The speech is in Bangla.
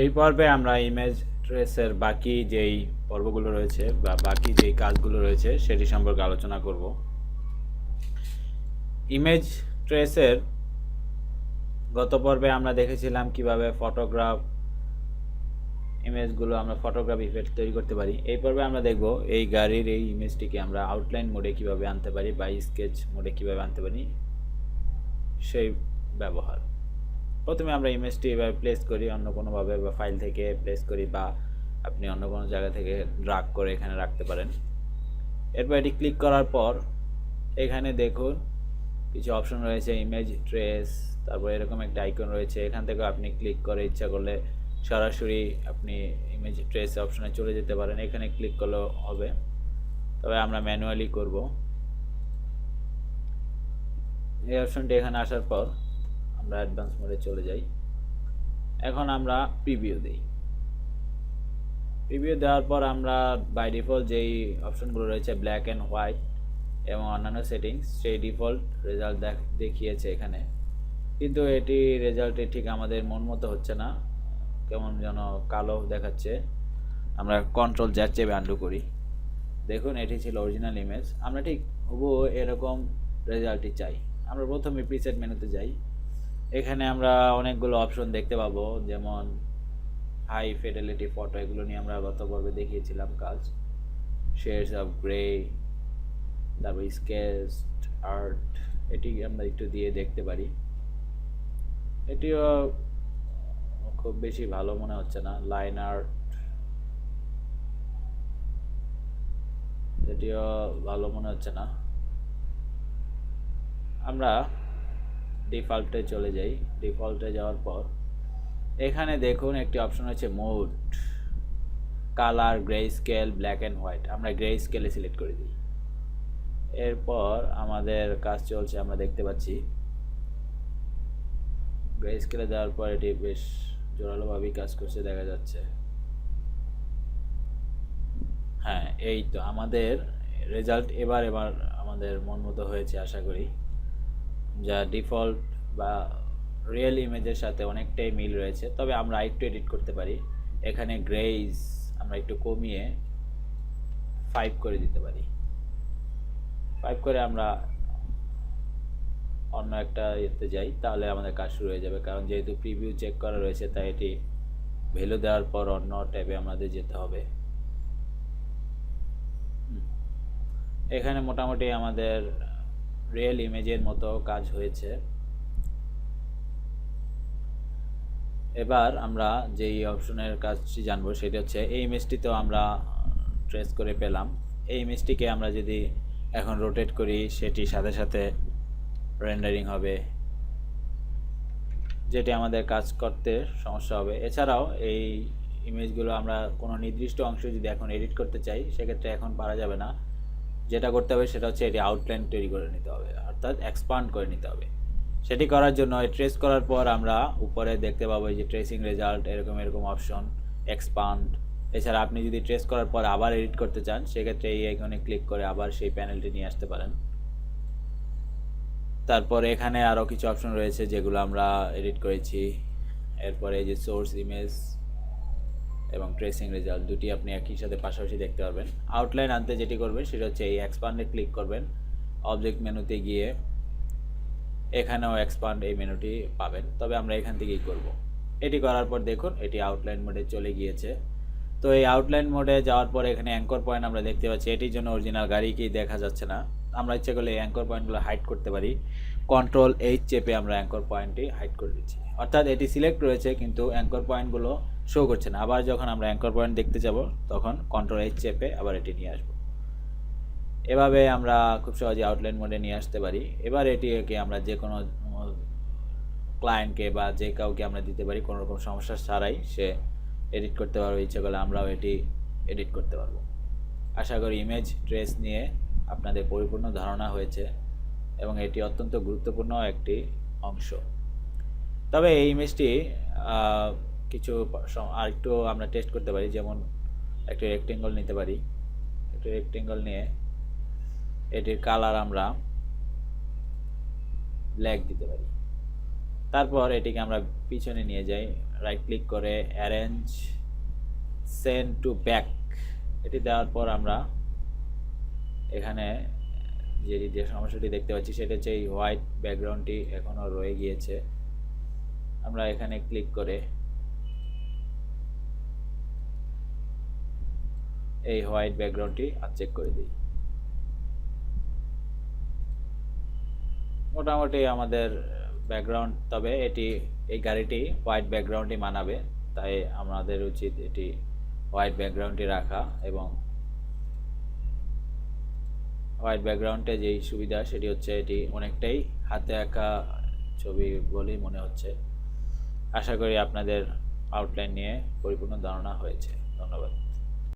এই পর্বে আমরা ইমেজ ট্রেসের বাকি যেই পর্বগুলো রয়েছে বা বাকি যেই কাজগুলো রয়েছে সেটি সম্পর্কে আলোচনা করব। ইমেজ ট্রেসের গত পর্বে আমরা দেখেছিলাম কীভাবে ফটোগ্রাফ ইমেজগুলো আমরা ফটোগ্রাফ ইফেক্ট তৈরি করতে পারি। এই পর্বে আমরা দেখব এই গাড়ির এই ইমেজটিকে আমরা আউটলাইন মোডে কীভাবে আনতে পারি বা স্কেচ মোডে কীভাবে আনতে পারি সেই ব্যবহার। প্রথমে আমরা ইমেজটি এভাবে প্লেস করি, অন্য কোনোভাবে বা ফাইল থেকে প্লেস করি বা আপনি অন্য কোনো জায়গা থেকে ড্রাগ করে এখানে রাখতে পারেন। এরপর এটি ক্লিক করার পর এখানে দেখুন কিছু অপশন রয়েছে ইমেজ ট্রেস তারপর এরকম একটা আইকন রয়েছে। এখান থেকে আপনি ক্লিক করে ইচ্ছা করলে সরাসরি আপনি ইমেজ ট্রেস অপশনে চলে যেতে পারেন। এখানে ক্লিক করলেও হবে। তবে আমরা ম্যানুয়ালি করব। এই অপশনটি এখানে আসার পর আমরা অ্যাডভান্স মোডে চলে যাই। এখন আমরা প্রিভিউ দিই। প্রিভিউ দেওয়ার পর আমরা বাই ডিফল্ট যেই অপশনগুলো রয়েছে ব্ল্যাক অ্যান্ড হোয়াইট এবং অন্যান্য সেটিংস সেই ডিফল্ট রেজাল্ট দেখিয়েছে এখানে। কিন্তু এটি রেজাল্টে ঠিক আমাদের মন মতো হচ্ছে না। কেমন যেন কালো দেখাচ্ছে। আমরা কন্ট্রোল জ্যাট চেপে করি। দেখুন, এটি ছিল অরিজিনাল ইমেজ আমরা ঠিক হুবহু এরকম রেজাল্টই চাই। আমরা প্রথমে প্রিসেট মেনুতে যাই। এখানে আমরা অনেকগুলো অপশন দেখতে পাবো, যেমন হাই ফিডেলিটি ফটো এগুলো নিয়ে আমরা গত পর্বে দেখিয়েছিলাম কাজ শেডস অফ গ্রে তারপর স্কেচড আর্ট এটি আমরা একটু দিয়ে দেখতে পারি। এটিও খুব বেশি ভালো মনে হচ্ছে না লাইন আর্ট এটিও ভালো মনে হচ্ছে না। আমরা ডিফল্টে চলে যাই, ডিফল্টে যাওয়ার পর, এখানে দেখুন একটি অপশন আছে mode colour grey scale black and white আমরা গ্রে স্কেলে সিলেক্ট করে দিই। এরপর আমাদের কাজ চলছে, আমরা দেখতে পাচ্ছি গ্রে স্কেলে দেওয়ার পর এটি বেশ জোরালোভাবেই কাজ করছে, দেখা যাচ্ছে। হ্যাঁ এই তো আমাদের রেজাল্ট এবার এবার আমাদের মন মতো হয়েছে, আশা করি। যা ডিফল্ট বা রিয়েল ইমেজের সাথে অনেকটাই মিল রয়েছে। তবে আমরা একটু এডিট করতে পারি। এখানে গ্রেইজ আমরা একটু কমিয়ে ফাইভ করে দিতে পারি। ফাইভ করে আমরা অন্য একটা ইয়েতে যাই, তাহলে আমাদের কাজ শুরু হয়ে যাবে। কারণ যেহেতু প্রিভিউ চেক করা রয়েছে, তাই এটি ভ্যালু দেওয়ার পর অন্য ট্যাবে আমাদের যেতে হবে। এখানে মোটামুটি আমাদের রিয়েল ইমেজের মতো কাজ হয়েছে। এবার আমরা যেই অপশনের কাজটি জানব সেটি হচ্ছে, এই ইমেজটি তো আমরা ট্রেস করে পেলাম। এই ইমেজটিকে আমরা যদি এখন রোটেট করি সেটি সাথে সাথে রেন্ডারিং হবে। যেটি আমাদের কাজ করতে সমস্যা হবে। এছাড়াও এই ইমেজগুলো আমরা কোনো নির্দিষ্ট অংশ যদি এখন এডিট করতে চাই, সেক্ষেত্রে এখন পারা যাবে না। যেটা করতে হবে সেটা হচ্ছে এটি আউটলাইন তৈরি করে নিতে হবে, অর্থাৎ এক্সপান্ড করে নিতে হবে। সেটি করার জন্য ট্রেস করার পর আমরা উপরে দেখতে পাবো যে ট্রেসিং রেজাল্ট এরকম এরকম অপশন এক্সপান্ড এছাড়া আপনি যদি ট্রেস করার পর আবার এডিট করতে চান, সেক্ষেত্রে এই আইকনে ক্লিক করে আবার সেই প্যানেলটি নিয়ে আসতে পারেন। তারপর এখানে আরও কিছু অপশন রয়েছে যেগুলো আমরা এডিট করেছি। এরপরে এই যে সোর্স ইমেজ এবং ট্রেসিং রেজাল্ট দুটি আপনি একই সাথে পাশাপাশি দেখতে পারবেন। আউটলাইন আনতে যেটি করবেন সেটা হচ্ছে এই এক্সপান্ডে ক্লিক করবেন। অবজেক্ট মেনুতে গিয়ে এখানেও এক্সপান্ড এই মেনুটি পাবেন। তবে আমরা এখান থেকেই করব। এটি করার পর দেখুন, এটি আউটলাইন মোডে চলে গিয়েছে। তো এই আউটলাইন মোডে যাওয়ার পর এখানে অ্যাঙ্কর পয়েন্ট আমরা দেখতে পাচ্ছি। এটির জন্য অরিজিনাল গাড়িকেই দেখা যাচ্ছে না। আমরা ইচ্ছে করলে এই অ্যাঙ্কর পয়েন্টগুলো হাইড করতে পারি। কন্ট্রোল এইচ চেপে আমরা অ্যাঙ্কর পয়েন্টটি হাইড করে দিচ্ছি। অর্থাৎ এটি সিলেক্ট রয়েছে, কিন্তু অ্যাঙ্কর পয়েন্টগুলো শো করছে না আবার যখন আমরা অ্যাঙ্কর পয়েন্ট দেখতে যাব, তখন কন্ট্রোল এইচ চেপে আবার এটি নিয়ে আসব। এভাবে আমরা খুব সহজে আউটলাইন মোডে নিয়ে আসতে পারি। এবার এটিকে আমরা যে কোনো ক্লায়েন্টকে বা যে কাউকে আমরা দিতে পারি, কোনো রকম সমস্যা ছাড়াই সে এডিট করতে পারবে। ইচ্ছে করলে আমরাও এটি এডিট করতে পারব। আশা করি ইমেজ ট্রেস নিয়ে আপনাদের পরিপূর্ণ ধারণা হয়েছে এবং এটি অত্যন্ত গুরুত্বপূর্ণ একটি অংশ। তবে এই ইমেজটি কিছু আর একটু আমরা টেস্ট করতে পারি, যেমন একটি রেক্টেঙ্গল নিতে পারি। একটি রেক্টেঙ্গল নিয়ে এটির কালার আমরা ব্ল্যাক দিতে পারি। তারপর এটিকে আমরা পিছনে নিয়ে যাই রাইট ক্লিক করে অ্যারেঞ্জ সেন্ড টু ব্যাক এটি দেওয়ার পর আমরা এখানে যে যে সমস্যাটি দেখতে পাচ্ছি, সেটা হচ্ছে এই হোয়াইট ব্যাকগ্রাউন্ডটি এখনও রয়ে গিয়েছে। আমরা এখানে ক্লিক করে এই হোয়াইট ব্যাকগ্রাউন্ডটি আনচেক করে দিই। মোটামুটি আমাদের ব্যাকগ্রাউন্ড, তবে এটি, এই গাড়িটি হোয়াইট ব্যাকগ্রাউন্ডই মানাবে, তাই আমাদের উচিত এটি হোয়াইট ব্যাকগ্রাউন্ডটি রাখা এবং হোয়াইট ব্যাকগ্রাউন্ডে যেই সুবিধা সেটি হচ্ছে এটি অনেকটাই হাতে আঁকা ছবি বলেই মনে হচ্ছে। আশা করি আপনাদের আউটলাইন নিয়ে পরিপূর্ণ ধারণা হয়েছে। ধন্যবাদ।